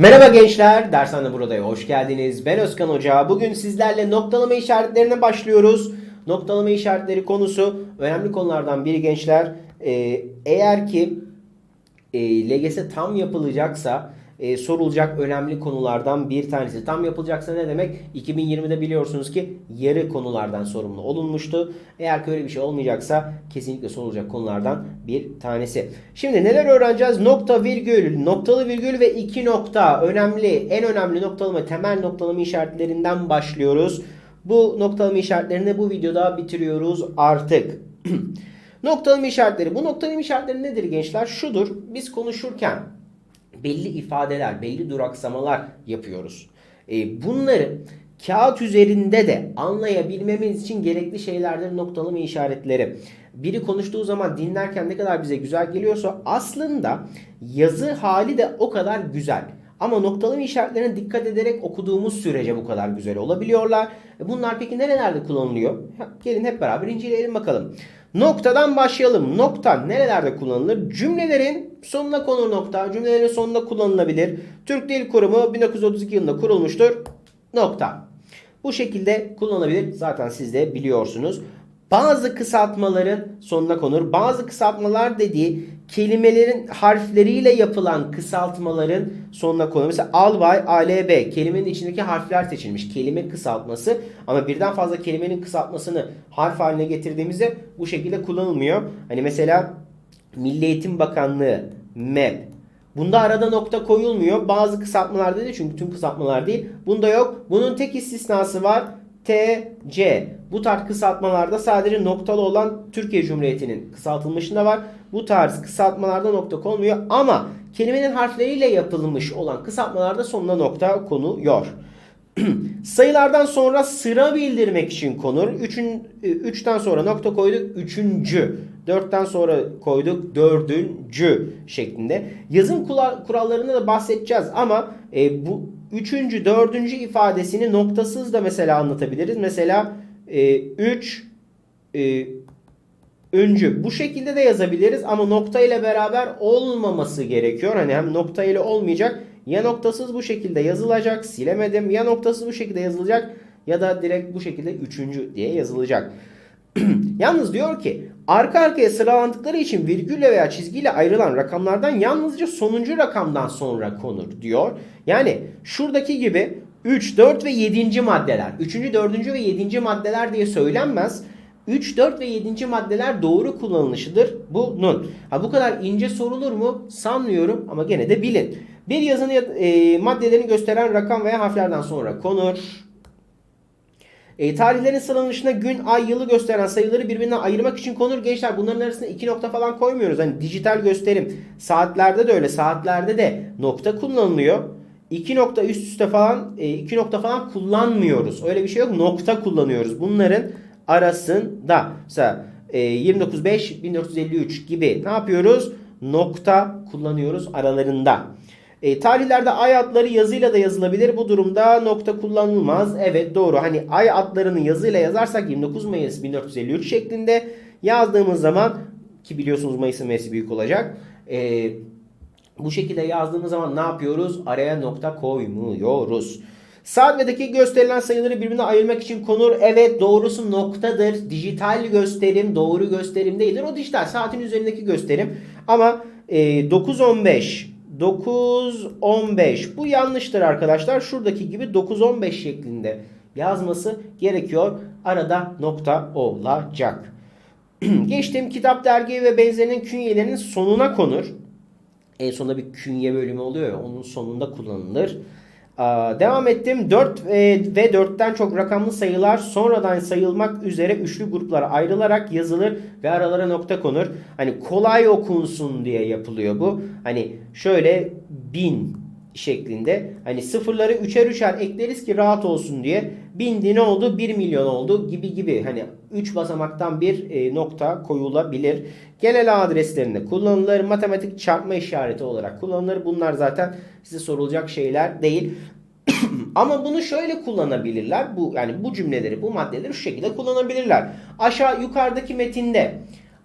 Merhaba gençler, dershane buradaya hoş geldiniz. Ben Özkan Hoca. Bugün sizlerle noktalama işaretlerine başlıyoruz. Noktalama işaretleri konusu önemli konulardan biri gençler. Ee, eğer ki e, LGS tam yapılacaksa e, sorulacak önemli konulardan bir tanesi. Tam yapılacaksa ne demek? 2020'de biliyorsunuz ki yarı konulardan sorumlu olunmuştu. Eğer ki öyle bir şey olmayacaksa kesinlikle sorulacak konulardan bir tanesi. Şimdi neler öğreneceğiz? Nokta, virgül, noktalı virgül ve iki nokta. Önemli, en önemli noktalama, temel noktalama işaretlerinden başlıyoruz. Bu noktalama işaretlerini bu videoda bitiriyoruz artık. Noktalama işaretleri. Bu noktalama işaretleri nedir gençler? Şudur. Biz konuşurken belli ifadeler, belli duraksamalar yapıyoruz. E, bunları kağıt üzerinde de anlayabilmemiz için gerekli şeylerdir noktalama işaretleri. Biri konuştuğu zaman dinlerken ne kadar bize güzel geliyorsa aslında yazı hali de o kadar güzel. Ama noktalama işaretlerine dikkat ederek okuduğumuz sürece bu kadar güzel olabiliyorlar. E, Bunlar peki nerelerde kullanılıyor? Gelin hep beraber inceleyelim bakalım. Noktadan başlayalım. Nokta nerelerde kullanılır? Cümlelerin sonuna konur nokta. Cümlelerin sonunda kullanılabilir. Türk Dil Kurumu 1932 yılında kurulmuştur. Nokta. Bu şekilde kullanılabilir. Zaten siz de biliyorsunuz. Bazı kısaltmaların sonuna konur. Bazı kısaltmalar dediği kelimelerin harfleriyle yapılan kısaltmaların sonuna konur. Mesela albay, alb kelimenin içindeki harfler seçilmiş. Kelime kısaltması ama birden fazla kelimenin kısaltmasını harf haline getirdiğimizde bu şekilde kullanılmıyor. Hani mesela Milli Eğitim Bakanlığı, MEP, Bunda arada nokta koyulmuyor. Bazı kısaltmalarda değil çünkü tüm kısaltmalar değil. Bunda yok. Bunun tek istisnası var. TC. Bu tarz kısaltmalarda sadece noktalı olan Türkiye Cumhuriyeti'nin kısaltılmışında var. Bu tarz kısaltmalarda nokta konmuyor ama kelimenin harfleriyle yapılmış olan kısaltmalarda sonuna nokta konuyor. Sayılardan sonra sıra bildirmek için konur. 3'ün 3'ten sonra nokta koyduk. Üçüncü. 4'ten sonra koyduk. Dördüncü şeklinde. Yazım kurallarını da bahsedeceğiz ama e, bu üçüncü, dördüncü ifadesini noktasız da mesela anlatabiliriz. Mesela 3 e, öncü. Bu şekilde de yazabiliriz ama nokta ile beraber olmaması gerekiyor. Hani hem nokta ile olmayacak ya noktasız bu şekilde yazılacak. Silemedim. Ya noktasız bu şekilde yazılacak ya da direkt bu şekilde üçüncü diye yazılacak. Yalnız diyor ki arka arkaya sıralandıkları için virgülle veya çizgiyle ayrılan rakamlardan yalnızca sonuncu rakamdan sonra konur diyor. Yani şuradaki gibi 3, 4 ve 7. maddeler. 3. 4. ve 7. maddeler diye söylenmez. 3, 4 ve 7. maddeler doğru kullanılışıdır bunun. Ha bu kadar ince sorulur mu? Sanmıyorum ama gene de bilin. Bir yazının e, maddelerini gösteren rakam veya harflerden sonra konur. E, tarihlerin sıralanışına gün, ay, yılı gösteren sayıları birbirinden ayırmak için konur. Gençler bunların arasında iki nokta falan koymuyoruz. Hani dijital gösterim. Saatlerde de öyle. Saatlerde de nokta kullanılıyor. İki nokta üst üste falan e, iki nokta falan kullanmıyoruz. Öyle bir şey yok. Nokta kullanıyoruz. Bunların arasında. Mesela e, 29.5 1453 gibi ne yapıyoruz? Nokta kullanıyoruz aralarında. E, tarihlerde ay adları yazıyla da yazılabilir. Bu durumda nokta kullanılmaz. Evet doğru. Hani ay adlarını yazıyla yazarsak 29 Mayıs 1453 şeklinde yazdığımız zaman ki biliyorsunuz Mayıs'ın M'si büyük olacak. E, bu şekilde yazdığımız zaman ne yapıyoruz? Araya nokta koymuyoruz. Saat ve dakika gösterilen sayıları birbirine ayırmak için konur. Evet doğrusu noktadır. Dijital gösterim doğru gösterim değildir. O dijital saatin üzerindeki gösterim. Ama e, 9.15 9.15 bu yanlıştır arkadaşlar. Şuradaki gibi 9.15 şeklinde yazması gerekiyor. Arada nokta olacak. Geçtiğim kitap, dergi ve benzerinin künyelerinin sonuna konur. En sonunda bir künye bölümü oluyor ya onun sonunda kullanılır. Devam ettim. 4 ve, ve 4'ten çok rakamlı sayılar sonradan sayılmak üzere üçlü gruplara ayrılarak yazılır ve aralara nokta konur. Hani kolay okunsun diye yapılıyor bu. Hani şöyle bin şeklinde. Hani sıfırları üçer üçer ekleriz ki rahat olsun diye. Bindi ne oldu? 1 milyon oldu gibi gibi. Hani 3 basamaktan bir e, nokta koyulabilir. Genel adreslerinde kullanılır. Matematik çarpma işareti olarak kullanılır. Bunlar zaten size sorulacak şeyler değil. Ama bunu şöyle kullanabilirler. Bu yani bu cümleleri, bu maddeleri şu şekilde kullanabilirler. Aşağı yukarıdaki metinde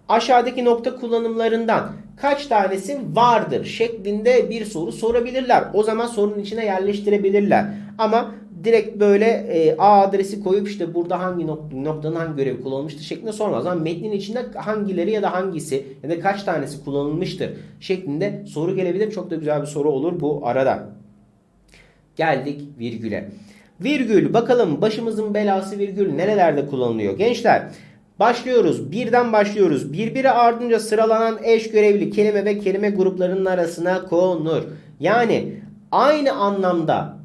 aşağıdaki nokta kullanımlarından kaç tanesi vardır şeklinde bir soru sorabilirler. O zaman sorunun içine yerleştirebilirler. Ama direkt böyle e, A adresi koyup işte burada hangi nok- noktanın hangi görevi kullanılmıştır şeklinde sormaz. Ama metnin içinde hangileri ya da hangisi ya da kaç tanesi kullanılmıştır şeklinde soru gelebilir. Çok da güzel bir soru olur bu arada. Geldik virgüle. Virgül bakalım başımızın belası virgül nerelerde kullanılıyor? Gençler başlıyoruz. Birden başlıyoruz. Birbiri ardınca sıralanan eş görevli kelime ve kelime gruplarının arasına konur. Yani aynı anlamda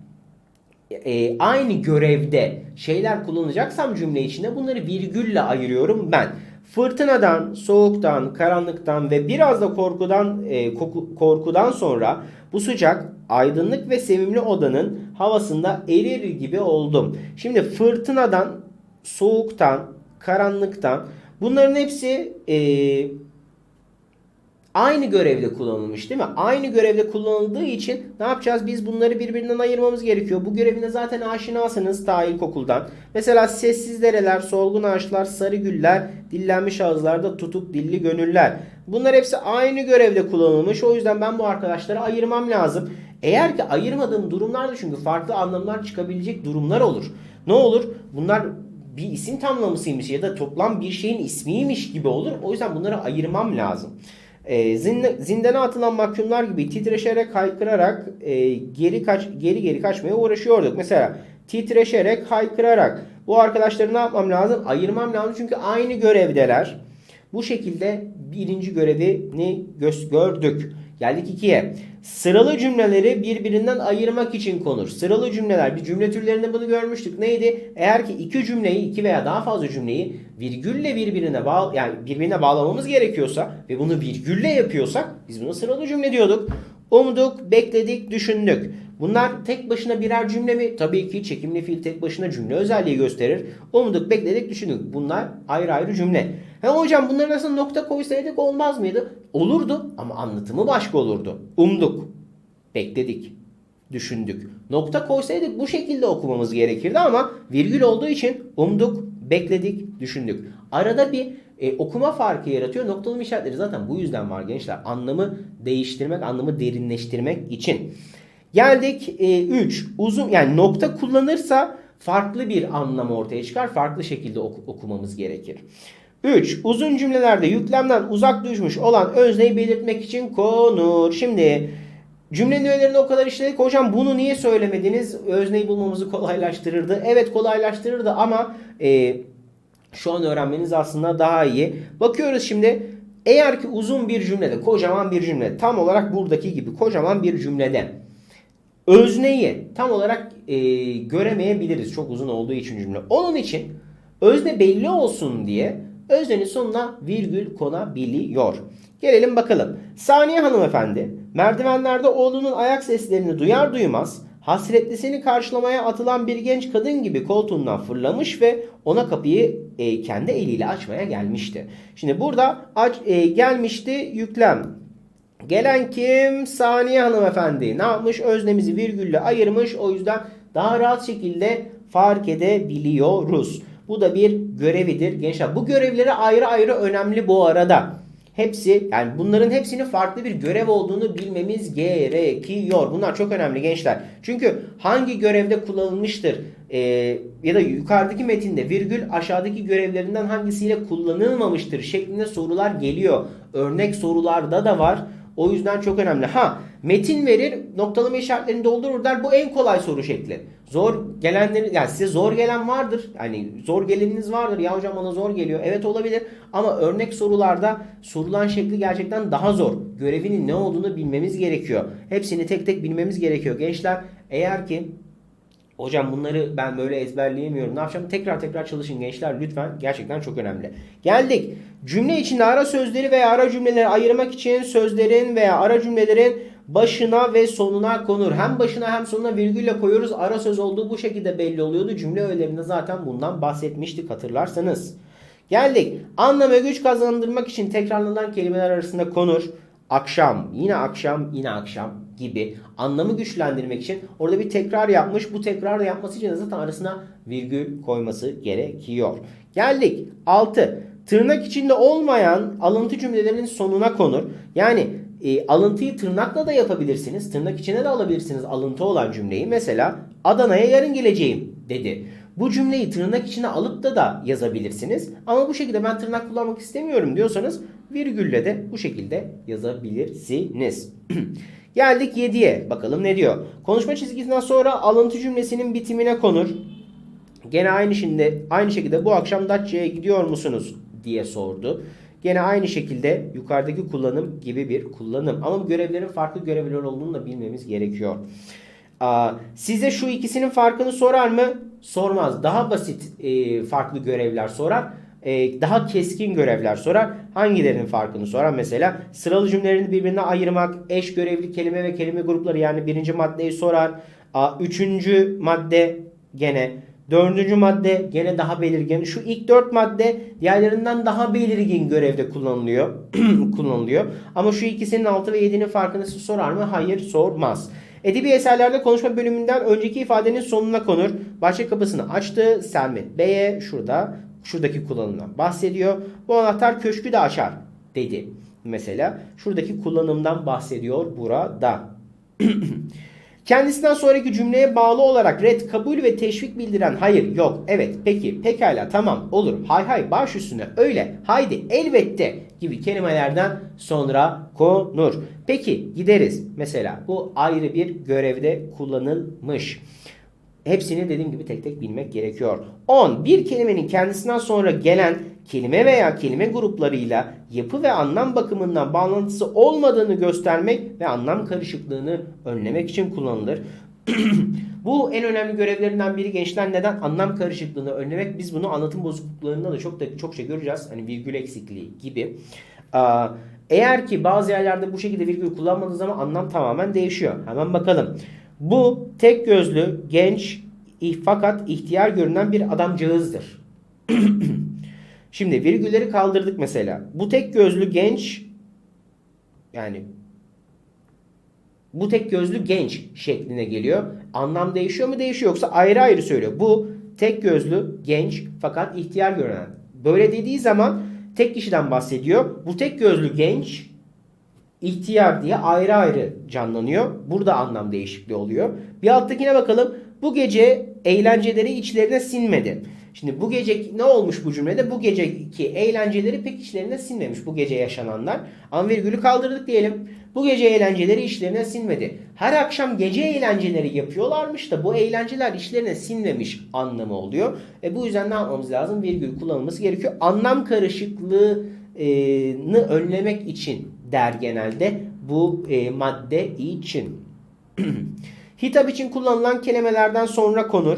e, aynı görevde şeyler kullanacaksam cümle içinde bunları virgülle ayırıyorum ben. Fırtınadan, soğuktan, karanlıktan ve biraz da korkudan e, koku- korkudan sonra bu sıcak, aydınlık ve sevimli odanın havasında erir gibi oldum. Şimdi fırtınadan, soğuktan, karanlıktan bunların hepsi e, aynı görevde kullanılmış değil mi? Aynı görevde kullanıldığı için ne yapacağız? Biz bunları birbirinden ayırmamız gerekiyor. Bu görevine zaten aşinasınız ta ilkokuldan. Mesela sessiz dereler, solgun ağaçlar, sarı güller, dillenmiş ağızlarda tutuk dilli gönüller. Bunlar hepsi aynı görevde kullanılmış. O yüzden ben bu arkadaşları ayırmam lazım. Eğer ki ayırmadığım durumlarda çünkü farklı anlamlar çıkabilecek durumlar olur. Ne olur? Bunlar bir isim tamlamasıymış ya da toplam bir şeyin ismiymiş gibi olur. O yüzden bunları ayırmam lazım. E, zindana atılan mahkumlar gibi titreşerek haykırarak e, geri kaç geri geri kaçmaya uğraşıyorduk. Mesela titreşerek haykırarak bu arkadaşları ne yapmam lazım? Ayırmam lazım çünkü aynı görevdeler. Bu şekilde birinci görevini gö- gördük. Geldik ikiye. Sıralı cümleleri birbirinden ayırmak için konur. Sıralı cümleler bir cümle türlerinde bunu görmüştük. Neydi? Eğer ki iki cümleyi, iki veya daha fazla cümleyi virgülle birbirine bağ yani birbirine bağlamamız gerekiyorsa ve bunu virgülle yapıyorsak biz buna sıralı cümle diyorduk. Umduk, bekledik, düşündük. Bunlar tek başına birer cümle mi? Tabii ki çekimli fiil tek başına cümle özelliği gösterir. Umduk, bekledik, düşündük. Bunlar ayrı ayrı cümle. He hocam bunların arasında nokta koysaydık olmaz mıydı? Olurdu ama anlatımı başka olurdu. Umduk, bekledik, düşündük. Nokta koysaydık bu şekilde okumamız gerekirdi ama virgül olduğu için umduk, bekledik, düşündük. Arada bir e, okuma farkı yaratıyor. Noktalama işaretleri zaten bu yüzden var gençler. Anlamı değiştirmek, anlamı derinleştirmek için. Geldik 3. Uzun yani nokta kullanırsa farklı bir anlam ortaya çıkar. Farklı şekilde oku- okumamız gerekir. 3. Uzun cümlelerde yüklemden uzak düşmüş olan özneyi belirtmek için konur. Şimdi cümlenin öğelerini o kadar işledik. Hocam bunu niye söylemediniz? Özneyi bulmamızı kolaylaştırırdı. Evet kolaylaştırırdı ama e, şu an öğrenmeniz aslında daha iyi. Bakıyoruz şimdi. Eğer ki uzun bir cümlede, kocaman bir cümle, tam olarak buradaki gibi kocaman bir cümlede özneyi tam olarak e, göremeyebiliriz. Çok uzun olduğu için cümle. Onun için özne belli olsun diye öznenin sonuna virgül konabiliyor. Gelelim bakalım. Saniye hanımefendi merdivenlerde oğlunun ayak seslerini duyar duymaz hasretlisini karşılamaya atılan bir genç kadın gibi koltuğundan fırlamış ve ona kapıyı e, kendi eliyle açmaya gelmişti. Şimdi burada aç, e, gelmişti yüklem. Gelen kim? Saniye hanımefendi. Ne yapmış? Öznemizi virgülle ayırmış. O yüzden daha rahat şekilde fark edebiliyoruz. Bu da bir görevidir gençler. Bu görevleri ayrı ayrı önemli bu arada. Hepsi yani bunların hepsinin farklı bir görev olduğunu bilmemiz gerekiyor. Bunlar çok önemli gençler. Çünkü hangi görevde kullanılmıştır e, ya da yukarıdaki metinde virgül aşağıdaki görevlerinden hangisiyle kullanılmamıştır şeklinde sorular geliyor. Örnek sorularda da var. O yüzden çok önemli. Ha metin verir noktalama işaretlerini doldurur der. Bu en kolay soru şekli. Zor gelenlerin yani size zor gelen vardır. Yani zor geleniniz vardır. Ya hocam bana zor geliyor. Evet olabilir. Ama örnek sorularda sorulan şekli gerçekten daha zor. Görevinin ne olduğunu bilmemiz gerekiyor. Hepsini tek tek bilmemiz gerekiyor. Gençler eğer ki Hocam bunları ben böyle ezberleyemiyorum. Ne yapacağım? Tekrar tekrar çalışın gençler lütfen. Gerçekten çok önemli. Geldik. Cümle içinde ara sözleri veya ara cümleleri ayırmak için sözlerin veya ara cümlelerin başına ve sonuna konur. Hem başına hem sonuna virgülle koyuyoruz. Ara söz olduğu bu şekilde belli oluyordu. Cümle öğelerinde zaten bundan bahsetmiştik hatırlarsanız. Geldik. Anlam ve güç kazandırmak için tekrarlanan kelimeler arasında konur. Akşam, yine akşam, yine akşam gibi anlamı güçlendirmek için orada bir tekrar yapmış. Bu tekrar yapması için zaten arasına virgül koyması gerekiyor. Geldik. 6. tırnak içinde olmayan alıntı cümlelerinin sonuna konur. Yani e, alıntıyı tırnakla da yapabilirsiniz. Tırnak içine de alabilirsiniz alıntı olan cümleyi. Mesela Adana'ya yarın geleceğim dedi. Bu cümleyi tırnak içine alıp da da yazabilirsiniz. Ama bu şekilde ben tırnak kullanmak istemiyorum diyorsanız virgülle de bu şekilde yazabilirsiniz. Geldik 7'ye. Bakalım ne diyor? Konuşma çizgisinden sonra alıntı cümlesinin bitimine konur. Gene aynı şimdi aynı şekilde bu akşam Datça'ya gidiyor musunuz diye sordu. Gene aynı şekilde yukarıdaki kullanım gibi bir kullanım. Ama görevlerin farklı görevler olduğunu da bilmemiz gerekiyor. Size şu ikisinin farkını sorar mı? Sormaz. Daha basit e, farklı görevler sorar. E, daha keskin görevler sorar. Hangilerinin farkını sorar? Mesela sıralı cümlelerini birbirine ayırmak, eş görevli kelime ve kelime grupları yani birinci maddeyi sorar. Üçüncü madde gene Dördüncü madde gene daha belirgin. Şu ilk dört madde diğerlerinden daha belirgin görevde kullanılıyor. kullanılıyor. Ama şu ikisinin 6 ve 7'nin farkını sorar mı? Hayır sormaz. Edebi eserlerde konuşma bölümünden önceki ifadenin sonuna konur. Başlık kapısını açtı. Selmet Bey'e şurada şuradaki kullanımdan bahsediyor. Bu anahtar köşkü de açar dedi. Mesela şuradaki kullanımdan bahsediyor burada. Kendisinden sonraki cümleye bağlı olarak red, kabul ve teşvik bildiren hayır, yok, evet, peki, pekala, tamam, olur, hay hay, baş üstüne, öyle, haydi, elbette gibi kelimelerden sonra konur. Peki gideriz. Mesela bu ayrı bir görevde kullanılmış. Hepsini dediğim gibi tek tek bilmek gerekiyor. 10. Bir kelimenin kendisinden sonra gelen kelime veya kelime gruplarıyla yapı ve anlam bakımından bağlantısı olmadığını göstermek ve anlam karışıklığını önlemek için kullanılır. Bu en önemli görevlerinden biri gençler neden anlam karışıklığını önlemek. Biz bunu anlatım bozukluklarında da çok da çokça göreceğiz. Hani virgül eksikliği gibi. Eğer ki bazı yerlerde bu şekilde virgül kullanmadığı zaman anlam tamamen değişiyor. Hemen bakalım. Bu tek gözlü, genç fakat ihtiyar görünen bir adamcağızdır. Şimdi virgülleri kaldırdık mesela. Bu tek gözlü genç yani bu tek gözlü genç şekline geliyor. Anlam değişiyor mu? Değişiyor yoksa ayrı ayrı söylüyor. Bu tek gözlü genç fakat ihtiyar görünen. Böyle dediği zaman tek kişiden bahsediyor. Bu tek gözlü genç ihtiyar diye ayrı ayrı canlanıyor. Burada anlam değişikliği oluyor. Bir alttakine bakalım. Bu gece eğlenceleri içlerine sinmedi. Şimdi bu gece ne olmuş bu cümlede? Bu geceki eğlenceleri pek içlerine sinmemiş bu gece yaşananlar. Ama virgülü kaldırdık diyelim. Bu gece eğlenceleri işlerine sinmedi. Her akşam gece eğlenceleri yapıyorlarmış da bu eğlenceler işlerine sinmemiş anlamı oluyor. E bu yüzden ne yapmamız lazım? Virgül kullanılması gerekiyor. Anlam karışıklığını önlemek için der genelde bu e, madde için. Hitap için kullanılan kelimelerden sonra konur.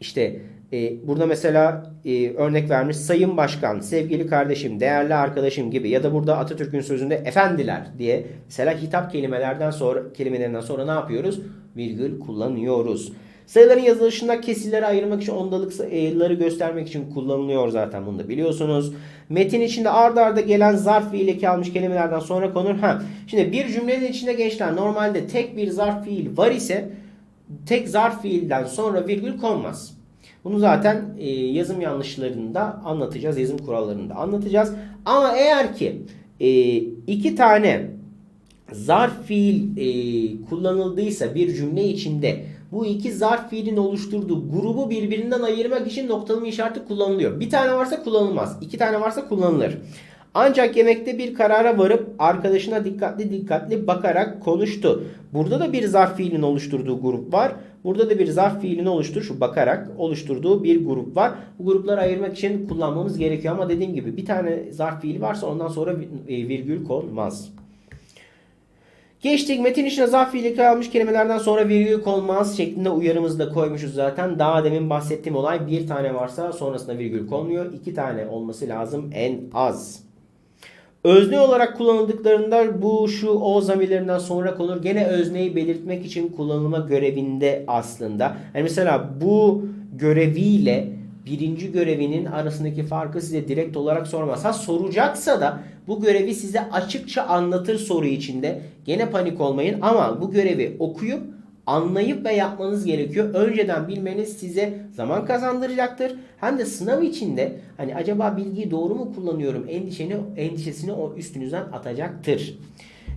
İşte e, burada mesela e, örnek vermiş sayın başkan, sevgili kardeşim, değerli arkadaşım gibi ya da burada Atatürk'ün sözünde efendiler diye mesela hitap kelimelerden sonra kelimelerinden sonra ne yapıyoruz? Virgül kullanıyoruz. Sayıların yazılışında kesirleri ayırmak için ondalık sayıları göstermek için kullanılıyor zaten bunu da biliyorsunuz. Metin içinde ard arda gelen zarf fiil almış kelimelerden sonra konur. Ha, şimdi bir cümlenin içinde gençler normalde tek bir zarf fiil var ise tek zarf fiilden sonra virgül konmaz. Bunu zaten e, yazım yanlışlarında anlatacağız. Yazım kurallarında anlatacağız. Ama eğer ki e, iki tane zarf fiil e, kullanıldıysa bir cümle içinde bu iki zarf fiilin oluşturduğu grubu birbirinden ayırmak için noktalama işareti kullanılıyor. Bir tane varsa kullanılmaz. iki tane varsa kullanılır. Ancak yemekte bir karara varıp arkadaşına dikkatli dikkatli bakarak konuştu. Burada da bir zarf fiilin oluşturduğu grup var. Burada da bir zarf fiilini oluştur şu bakarak oluşturduğu bir grup var. Bu grupları ayırmak için kullanmamız gerekiyor ama dediğim gibi bir tane zarf fiili varsa ondan sonra e, virgül konmaz. Geçtik metin içine zarf fiili kalmış kelimelerden sonra virgül konmaz şeklinde uyarımızı da koymuşuz zaten. Daha demin bahsettiğim olay bir tane varsa sonrasında virgül konmuyor. iki tane olması lazım en az. Özne olarak kullanıldıklarında bu şu o zamirlerinden sonra konur. Gene özneyi belirtmek için kullanılma görevinde aslında. Yani mesela bu göreviyle birinci görevinin arasındaki farkı size direkt olarak sormaz. Ha soracaksa da bu görevi size açıkça anlatır soru içinde. Gene panik olmayın ama bu görevi okuyup anlayıp ve yapmanız gerekiyor. Önceden bilmeniz size zaman kazandıracaktır. Hem de sınav içinde hani acaba bilgiyi doğru mu kullanıyorum endişeni endişesini o üstünüzden atacaktır.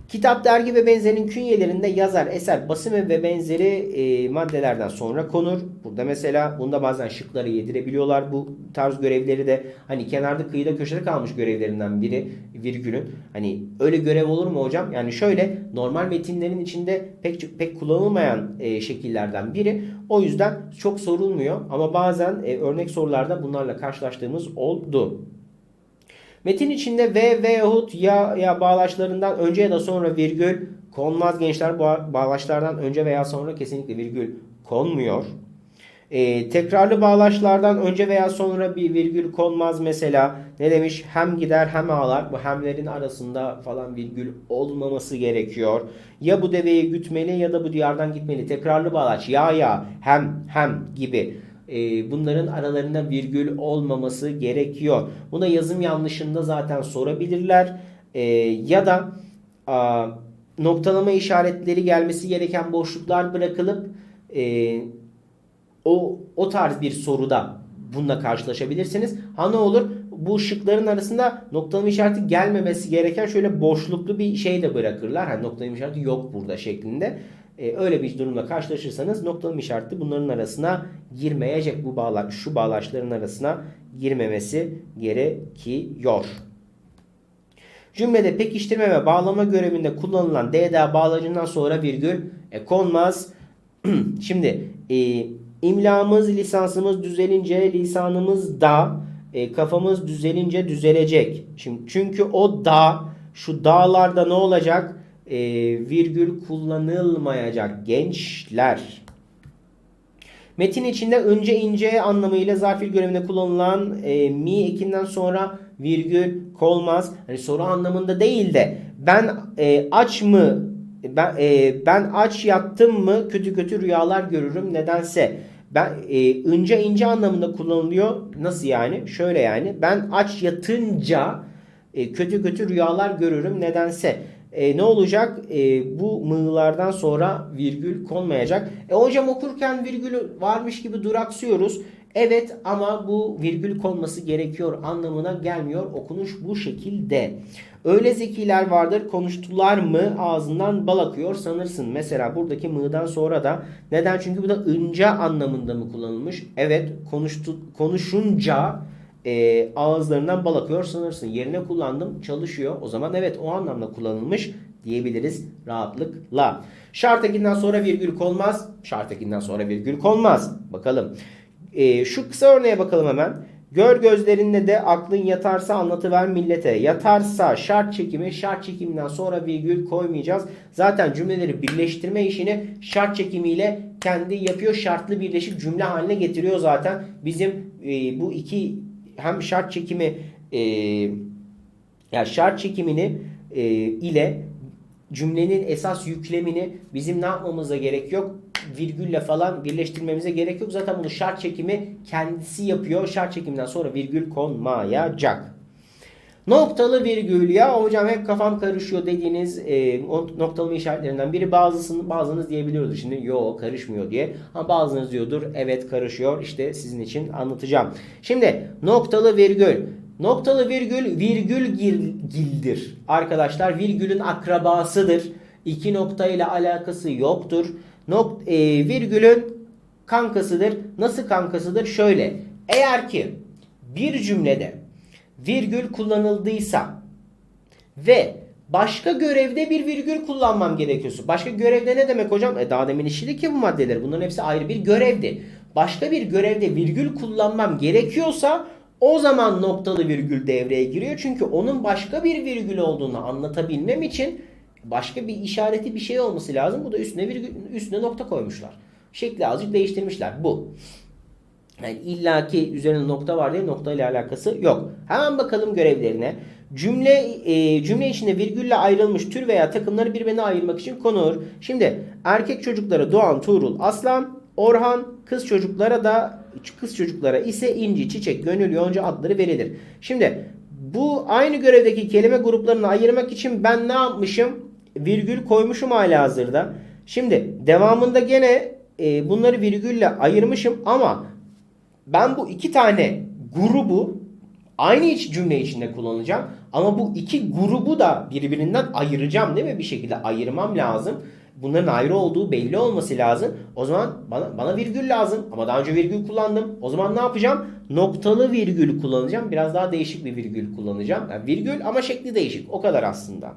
Kitap, dergi ve benzerinin künyelerinde yazar, eser, basım ve benzeri e, maddelerden sonra konur. Burada mesela bunda bazen şıkları yedirebiliyorlar. Bu tarz görevleri de hani kenarda kıyıda köşede kalmış görevlerinden biri virgülün. Hani öyle görev olur mu hocam? Yani şöyle normal metinlerin içinde pek pek kullanılmayan e, şekillerden biri. O yüzden çok sorulmuyor ama bazen e, örnek sorularda bunlarla karşılaştığımız oldu. Metin içinde ve veyahut ya ya bağlaçlarından önce ya da sonra virgül konmaz gençler. Bağlaçlardan önce veya sonra kesinlikle virgül konmuyor. Ee, tekrarlı bağlaçlardan önce veya sonra bir virgül konmaz mesela. Ne demiş? Hem gider hem ağlar. Bu hemlerin arasında falan virgül olmaması gerekiyor. Ya bu deveyi gütmeli ya da bu diyardan gitmeli. Tekrarlı bağlaç ya ya hem hem gibi e, bunların aralarında virgül olmaması gerekiyor. Buna yazım yanlışında zaten sorabilirler. E, ya da a, noktalama işaretleri gelmesi gereken boşluklar bırakılıp e, o o tarz bir soruda bununla karşılaşabilirsiniz. Ha ne olur? Bu şıkların arasında noktalama işareti gelmemesi gereken şöyle boşluklu bir şey de bırakırlar. Hani noktalama işareti yok burada şeklinde. Ee, öyle bir durumla karşılaşırsanız noktalama işareti bunların arasına girmeyecek. Bu bağlar, şu bağlaçların arasına girmemesi gerekiyor. Cümlede pekiştirme ve bağlama görevinde kullanılan DDA bağlacından sonra virgül e, konmaz. Şimdi e, imlamız, lisansımız düzelince lisanımız da e, kafamız düzelince düzelecek. Şimdi çünkü o da şu dağlarda ne olacak? E, virgül kullanılmayacak gençler. Metin içinde önce ince anlamıyla zarfil görevinde kullanılan e, mi ekinden sonra virgül kolmaz. Hani soru anlamında değil de ben e, aç mı ben e, ben aç yattım mı kötü kötü rüyalar görürüm nedense. Ben e, ince ince anlamında kullanılıyor. Nasıl yani? Şöyle yani. Ben aç yatınca e, kötü kötü rüyalar görürüm nedense. E, ne olacak? E, bu mığlardan sonra virgül konmayacak. E, hocam okurken virgül varmış gibi duraksıyoruz. Evet ama bu virgül konması gerekiyor anlamına gelmiyor. Okunuş bu şekilde. Öyle zekiler vardır konuştular mı ağzından bal akıyor sanırsın. Mesela buradaki mı'dan sonra da neden? Çünkü bu da ınca anlamında mı kullanılmış? Evet konuştu, konuşunca e, ağızlarından bal akıyor sanırsın. Yerine kullandım çalışıyor. O zaman evet o anlamda kullanılmış diyebiliriz rahatlıkla. Şart ekinden sonra virgül konmaz. Şart ekinden sonra virgül konmaz. Bakalım. E, şu kısa örneğe bakalım hemen. Gör gözlerinde de aklın yatarsa anlatıver millete. Yatarsa şart çekimi, şart çekiminden sonra virgül koymayacağız. Zaten cümleleri birleştirme işini şart çekimiyle kendi yapıyor. Şartlı birleşik cümle haline getiriyor zaten. Bizim e, bu iki hem şart çekimi e, yani şart çekimini e, ile cümlenin esas yüklemini bizim ne yapmamıza gerek yok? Virgülle falan birleştirmemize gerek yok. Zaten bunu şart çekimi kendisi yapıyor. Şart çekiminden sonra virgül konmayacak. Noktalı virgül ya hocam hep kafam karışıyor dediğiniz e, noktalama işaretlerinden biri bazısını bazınız diyebiliyordu şimdi yo karışmıyor diye. Ama bazınız diyordur evet karışıyor işte sizin için anlatacağım. Şimdi noktalı virgül Noktalı virgül virgül gildir. Arkadaşlar virgülün akrabasıdır. İki nokta ile alakası yoktur. Nok e, virgülün kankasıdır. Nasıl kankasıdır? Şöyle. Eğer ki bir cümlede virgül kullanıldıysa ve başka görevde bir virgül kullanmam gerekiyorsa. Başka görevde ne demek hocam? E daha demin işledik ki bu maddeleri. Bunların hepsi ayrı bir görevdi. Başka bir görevde virgül kullanmam gerekiyorsa o zaman noktalı virgül devreye giriyor. Çünkü onun başka bir virgül olduğunu anlatabilmem için başka bir işareti bir şey olması lazım. Bu da üstüne virgül, üstüne nokta koymuşlar. Şekli azıcık değiştirmişler. Bu. Yani illaki üzerinde nokta var diye nokta ile alakası yok. Hemen bakalım görevlerine. Cümle e, cümle içinde virgülle ayrılmış tür veya takımları birbirine ayırmak için konur. Şimdi erkek çocuklara Doğan, Tuğrul, Aslan, Orhan, kız çocuklara da kız çocuklara ise İnci, Çiçek, Gönül, Yonca adları verilir. Şimdi bu aynı görevdeki kelime gruplarını ayırmak için ben ne yapmışım? Virgül koymuşum hala hazırda. Şimdi devamında gene e, bunları virgülle ayırmışım ama ben bu iki tane grubu aynı iç cümle içinde kullanacağım. Ama bu iki grubu da birbirinden ayıracağım değil mi? Bir şekilde ayırmam lazım. Bunların ayrı olduğu belli olması lazım. O zaman bana, bana virgül lazım. Ama daha önce virgül kullandım. O zaman ne yapacağım? Noktalı virgül kullanacağım. Biraz daha değişik bir virgül kullanacağım. Yani virgül ama şekli değişik. O kadar aslında.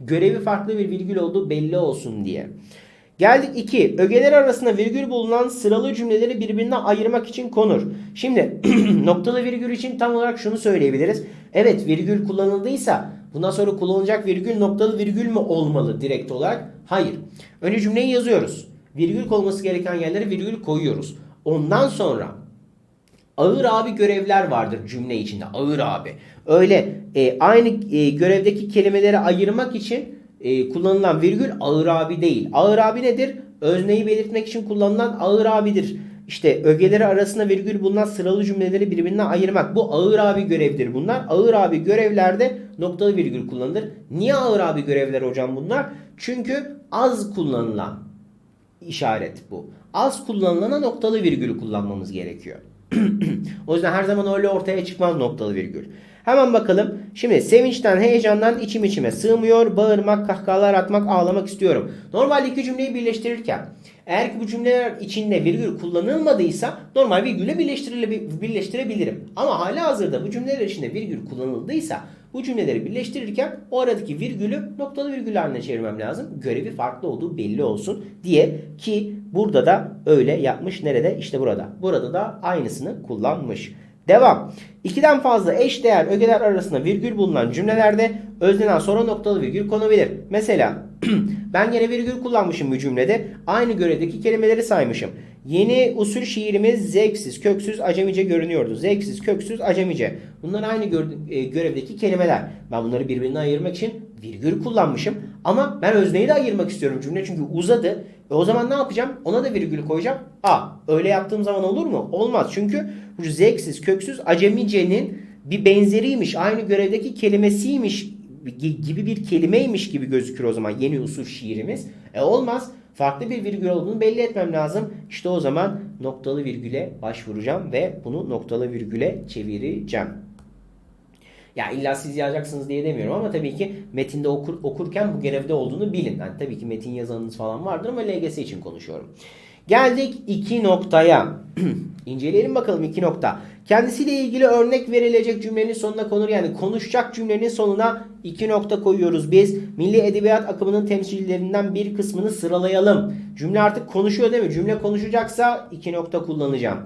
Görevi farklı bir virgül olduğu belli olsun diye. Geldik 2. Ögeler arasında virgül bulunan sıralı cümleleri birbirinden ayırmak için konur. Şimdi noktalı virgül için tam olarak şunu söyleyebiliriz. Evet virgül kullanıldıysa bundan sonra kullanılacak virgül noktalı virgül mü olmalı direkt olarak? Hayır. Önce cümleyi yazıyoruz. Virgül olması gereken yerlere virgül koyuyoruz. Ondan sonra ağır abi görevler vardır cümle içinde. Ağır abi. Öyle e, aynı e, görevdeki kelimeleri ayırmak için e, kullanılan virgül ağır abi değil. Ağır abi nedir? Özneyi belirtmek için kullanılan ağır abidir. İşte ögeleri arasında virgül bulunan sıralı cümleleri birbirinden ayırmak. Bu ağır abi görevdir bunlar. Ağır abi görevlerde noktalı virgül kullanılır. Niye ağır abi görevler hocam bunlar? Çünkü az kullanılan işaret bu. Az kullanılana noktalı virgülü kullanmamız gerekiyor. o yüzden her zaman öyle ortaya çıkmaz noktalı virgül. Hemen bakalım. Şimdi sevinçten, heyecandan içim içime sığmıyor. Bağırmak, kahkahalar atmak, ağlamak istiyorum. Normalde iki cümleyi birleştirirken eğer ki bu cümleler içinde virgül kullanılmadıysa normal virgülle birleştirebilirim. Ama hala hazırda bu cümleler içinde virgül kullanıldıysa bu cümleleri birleştirirken o aradaki virgülü noktalı virgül haline çevirmem lazım. Görevi farklı olduğu belli olsun diye ki burada da öyle yapmış. Nerede? İşte burada. Burada da aynısını kullanmış. Devam. İkiden fazla eş değer ögeler arasında virgül bulunan cümlelerde özneden sonra noktalı virgül konabilir. Mesela ben yine virgül kullanmışım bu cümlede. Aynı görevdeki kelimeleri saymışım. Yeni usul şiirimiz zevksiz, köksüz, acemice görünüyordu. Zevksiz, köksüz, acemice. Bunlar aynı gö- görevdeki kelimeler. Ben bunları birbirinden ayırmak için virgül kullanmışım. Ama ben özneyi de ayırmak istiyorum cümle çünkü uzadı. E o zaman ne yapacağım? Ona da virgül koyacağım. A. Öyle yaptığım zaman olur mu? Olmaz. Çünkü bu zevksiz, köksüz, acemicenin bir benzeriymiş. Aynı görevdeki kelimesiymiş gibi bir kelimeymiş gibi gözükür o zaman yeni usul şiirimiz. E olmaz. Farklı bir virgül olduğunu belli etmem lazım. İşte o zaman noktalı virgüle başvuracağım ve bunu noktalı virgüle çevireceğim. Ya illa siz yazacaksınız diye demiyorum ama tabii ki metinde okur, okurken bu görevde olduğunu bilin. Yani tabii ki metin yazanınız falan vardır ama LGS için konuşuyorum. Geldik iki noktaya. İnceleyelim bakalım iki nokta. Kendisiyle ilgili örnek verilecek cümlenin sonuna konur. Yani konuşacak cümlenin sonuna iki nokta koyuyoruz biz. Milli Edebiyat akımının temsilcilerinden bir kısmını sıralayalım. Cümle artık konuşuyor değil mi? Cümle konuşacaksa iki nokta kullanacağım.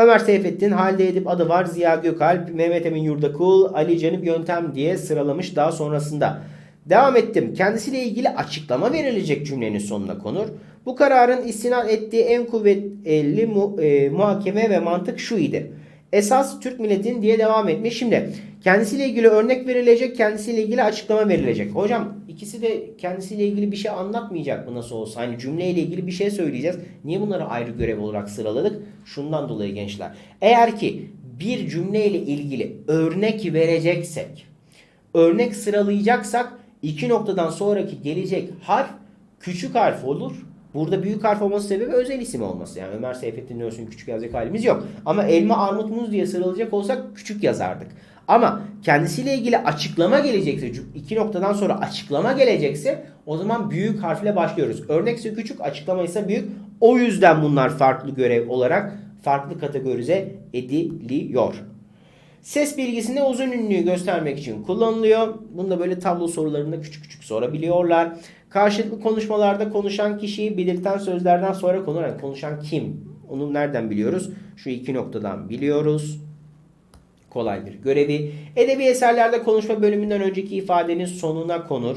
Ömer Seyfettin, Halide Edip adı var, Ziya Gökalp, Mehmet Emin Yurdakul, Ali Canip Yöntem diye sıralamış daha sonrasında. Devam ettim. Kendisiyle ilgili açıklama verilecek cümlenin sonuna konur. Bu kararın istinad ettiği en kuvvetli mu, e, muhakeme ve mantık şu idi. Esas Türk milletin diye devam etmiş. Şimdi kendisiyle ilgili örnek verilecek, kendisiyle ilgili açıklama verilecek. Hocam ikisi de kendisiyle ilgili bir şey anlatmayacak mı nasıl olsa? Hani cümleyle ilgili bir şey söyleyeceğiz. Niye bunları ayrı görev olarak sıraladık? Şundan dolayı gençler. Eğer ki bir cümleyle ilgili örnek vereceksek, örnek sıralayacaksak iki noktadan sonraki gelecek harf küçük harf olur. Burada büyük harf olması sebebi özel isim olması. Yani Ömer Seyfettin Nörsün küçük yazacak halimiz yok. Ama elma, armut, muz diye sıralayacak olsak küçük yazardık. Ama kendisiyle ilgili açıklama gelecekse, iki noktadan sonra açıklama gelecekse o zaman büyük harfle başlıyoruz. Örnekse küçük, açıklama ise büyük. O yüzden bunlar farklı görev olarak farklı kategorize ediliyor. Ses bilgisinde uzun ünlüyü göstermek için kullanılıyor. Bunu da böyle tablo sorularında küçük küçük sorabiliyorlar. Karşılıklı konuşmalarda konuşan kişiyi belirten sözlerden sonra konur. Yani konuşan kim? Onu nereden biliyoruz? Şu iki noktadan biliyoruz. Kolay bir görevi. Edebi eserlerde konuşma bölümünden önceki ifadenin sonuna konur.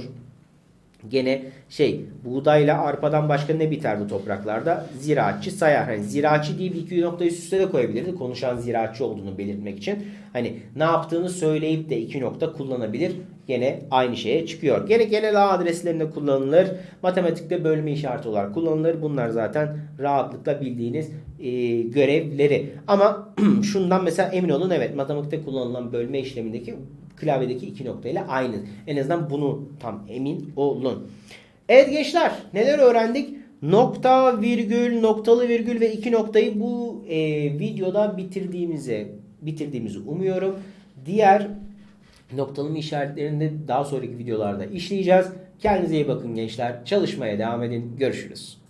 Gene şey buğdayla arpadan başka ne biter bu topraklarda? Ziraatçı sayar. Hani ziraatçı deyip iki noktayı üst üste de koyabilirdi. Konuşan ziraatçı olduğunu belirtmek için. Hani ne yaptığını söyleyip de iki nokta kullanabilir. Gene aynı şeye çıkıyor. Gene genel ağ adreslerinde kullanılır. Matematikte bölme işareti olarak kullanılır. Bunlar zaten rahatlıkla bildiğiniz e, görevleri. Ama şundan mesela emin olun evet matematikte kullanılan bölme işlemindeki klavyedeki iki noktayla aynı. En azından bunu tam emin olun. Evet gençler neler öğrendik? Nokta, virgül, noktalı virgül ve iki noktayı bu e, videoda bitirdiğimizi bitirdiğimizi umuyorum. Diğer noktalama işaretlerini daha sonraki videolarda işleyeceğiz. Kendinize iyi bakın gençler. Çalışmaya devam edin. Görüşürüz.